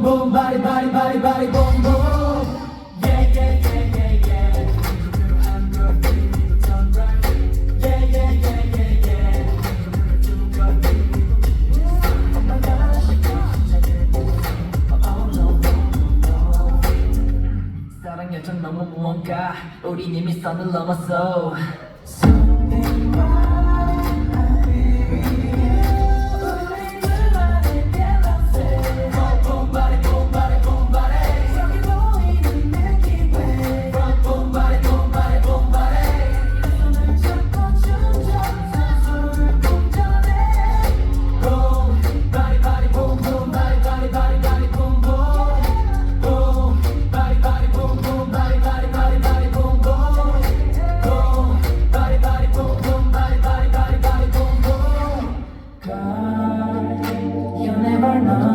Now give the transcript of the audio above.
붐붐 바리 바리 바리 바리 붐붐 yeah yeah yeah yeah yeah yeah yeah yeah yeah 사랑 여정 너무 무언가 우린 이미 선을 넘었어 are not.